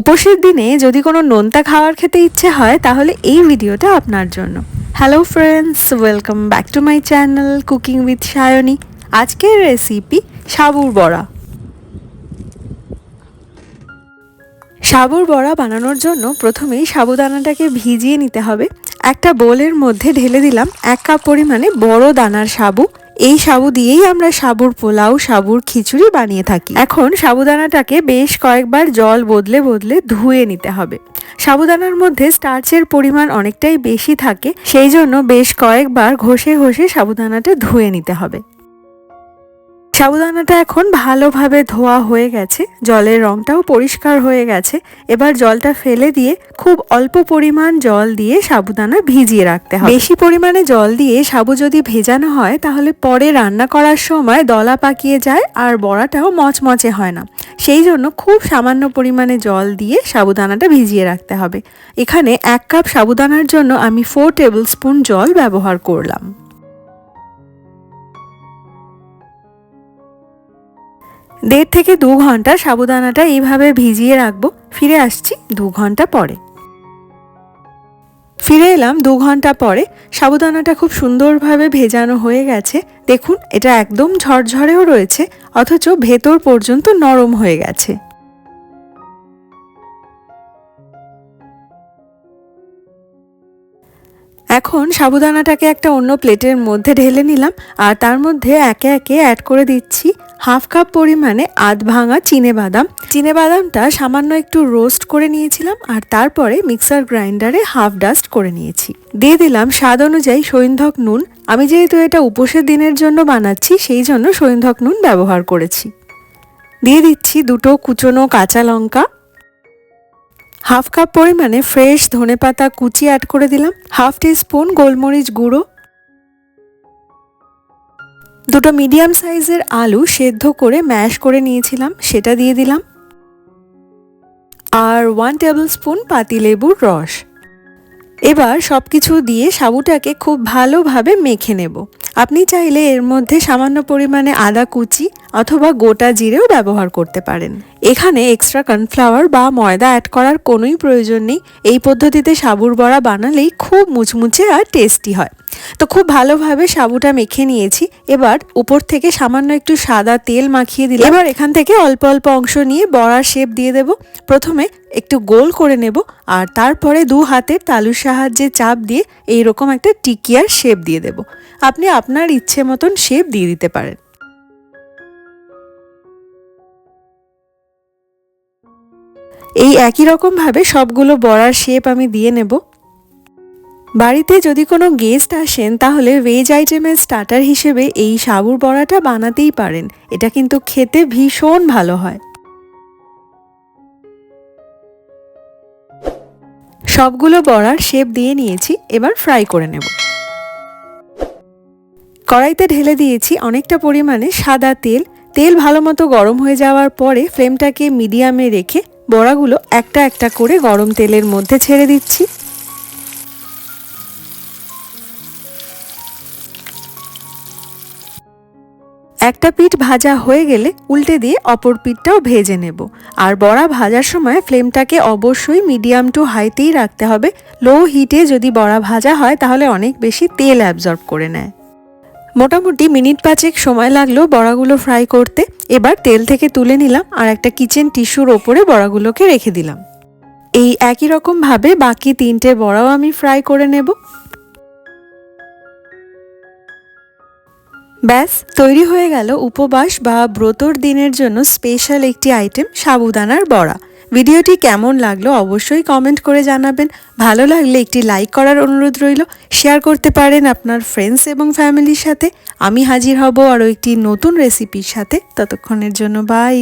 উপোসের দিনে যদি কোনো নোনতা খাওয়ার খেতে ইচ্ছে হয়, তাহলে এই ভিডিওটা আপনার জন্য। Hello friends welcome back to my channel cooking with Sayani আজকের রেসিপি সাবুর বড়া। সাবুর বড়া বানানোর জন্য প্রথমেই সাবুদানাটাকে ভিজিয়ে নিতে হবে। একটা বোলের মধ্যে ঢেলে দিলাম এক কাপ পরিমাণে বড় দানার সাবু। এই সাবু দিয়েই আমরা সাবুর পোলাও, সাবুর খিচুড়ি বানিয়ে থাকি। এখন সাবুদানাটাকে বেশ কয়েকবার জল বদলে বদলে ধুয়ে নিতে হবে। সাবুদানার মধ্যে স্টার্চের পরিমাণ অনেকটাই বেশি থাকে, সেই জন্য বেশ কয়েকবার ঘষে ঘষে সাবুদানাটা ধুয়ে নিতে হবে। সাবুদানাটা এখন ভালোভাবে ধোয়া হয়ে গেছে, জলের রংটাও পরিষ্কার হয়ে গেছে। এবার জলটা ফেলে দিয়ে খুব অল্প পরিমাণ জল দিয়ে সাবুদানা ভিজিয়ে রাখতে হবে। বেশি পরিমাণে জল দিয়ে সাবু যদি ভেজানো হয়, তাহলে পরে রান্না করার সময় দলা পাকিয়ে যায় আর বড়াটাও মচমচে হয় না। সেই জন্য খুব সামান্য পরিমাণে জল দিয়ে সাবুদানাটা ভিজিয়ে রাখতে হবে। এখানে এক কাপ সাবুদানার জন্য আমি ফোর টেবিল স্পুন জল ব্যবহার করলাম। দেড় থেকে দু ঘণ্টা সাবুদানাটা এইভাবে ভিজিয়ে রাখব। ফিরে আসছি দু ঘণ্টা পরে। ফিরে এলাম দু ঘণ্টা পরে। সাবুদানাটা খুব সুন্দরভাবে ভেজানো হয়ে গেছে। দেখুন, এটা একদম ঝরঝরেও রয়েছে, অথচ ভেতর পর্যন্ত নরম হয়ে গেছে। এখন সাবুদানাটাকে একটা অন্য প্লেটের মধ্যে ঢেলে নিলাম, আর তার মধ্যে একে একে অ্যাড করে দিচ্ছি। হাফ কাপ পরিমাণে আধ ভাঙা চিনে বাদাম চিনে বাদামটা সামান্য একটু রোস্ট করে নিয়েছিলাম আর তারপরে মিক্সার গ্রাইন্ডারে হাফ ডাস্ট করে নিয়েছি। দিয়ে দিলাম স্বাদ অনুযায়ী সৈন্ধক নুন। আমি যেহেতু এটা উপোসের দিনের জন্য বানাচ্ছি, সেই জন্য সৈন্ধক নুন ব্যবহার করেছি। দিয়ে দিচ্ছি দুটো কুচনো কাঁচা লঙ্কা। হাফ কাপ পরিমাণে ফ্রেশ ধনেপাতা কুচি অ্যাড করে দিলাম। হাফ টি স্পুন গোলমরিচ গুঁড়ো। দুটো মিডিয়াম সাইজের আলু সেদ্ধ করে ম্যাশ করে নিয়েছিলাম, সেটা দিয়ে দিলাম। আর ওয়ান টেবিল স্পুন পাতিলেবুর রস। এবার সব কিছু দিয়ে সাবুটাকে খুব ভালোভাবে মেখে নেব। আপনি চাইলে এর মধ্যে সামান্য পরিমাণে আদা কুচি অথবা গোটা জিরেও ব্যবহার করতে পারেন। এখানে এক্সট্রা কর্নফ্লাওয়ার বা ময়দা অ্যাড করার কোনোই প্রয়োজন নেই। এই পদ্ধতিতে সাবুর বড়া বানালেই খুব মুচমুচে আর টেস্টি হয়। তো খুব ভালোভাবে সাবুটা মেখে নিয়েছি। এবার উপর থেকে সামান্য একটু সাদা তেল মাখিয়ে দিলাম। এবার এখান থেকে অল্প অল্প অংশ নিয়ে বড়ার শেপ দিয়ে দেব। প্রথমে একটু গোল করে নেব আর তারপরে দু হাতের তালুর সাহায্যে চাপ দিয়ে এই রকম একটা টিকিয়ার শেপ দিয়ে দেব। আপনি আপনার ইচ্ছে মতন শেপ দিয়ে দিতে পারেন। এই একই রকমভাবে সবগুলো বড়ার শেপ আমি দিয়ে নেব। বাড়িতে যদি কোনো গেস্ট আসেন, তাহলে ভেজ আইটেমের স্টার্টার হিসেবে এই সাবুর বড়াটা বানাতেই পারেন। এটা কিন্তু খেতে ভীষণ ভালো হয়। সবগুলো বড়ার শেপ দিয়ে নিয়েছি, এবার ফ্রাই করে নেব। কড়াইতে ঢেলে দিয়েছি অনেকটা পরিমাণে সাদা তেল। তেল ভালো মতো গরম হয়ে যাওয়ার পরে ফ্লেমটাকে মিডিয়ামে রেখে বড়াগুলো একটা একটা করে গরম তেলের মধ্যে ছেড়ে দিচ্ছি। একটা পিঠ ভাজা হয়ে গেলে উল্টে দিয়ে অপর পিঠটাও ভেজে নেব। আর বড়া ভাজার সময় ফ্লেমটাকে অবশ্যই মিডিয়াম টু হাইতেই রাখতে হবে। লো হিটে যদি বড়া ভাজা হয়, তাহলে অনেক বেশি তেল অ্যাবজর্ব করে নেয়। মোটামুটি মিনিট পাঁচেক সময় লাগল বড়াগুলো ফ্রাই করতে। এবার তেল থেকে তুলে নিলাম আর একটা কিচেন টিস্যুর ওপরে বড়াগুলোকে রেখে দিলাম। এই একই রকমভাবে বাকি তিনটে বড়াও আমি ফ্রাই করে নেব। ব্যাস, তৈরি হয়ে গেল উপবাস বা ব্রতর দিনের জন্য স্পেশাল একটি আইটেম সাবুদানার বড়া। ভিডিওটি কেমন লাগল অবশ্যই কমেন্ট করে জানাবেন। ভালো লাগলে একটি লাইক করার অনুরোধ রইল। শেয়ার করতে পারেন আপনার ফ্রেন্ডস এবং ফ্যামিলির সাথে। আমি হাজির হব আরও একটি নতুন রেসিপির সাথে। ততক্ষণের জন্য বাই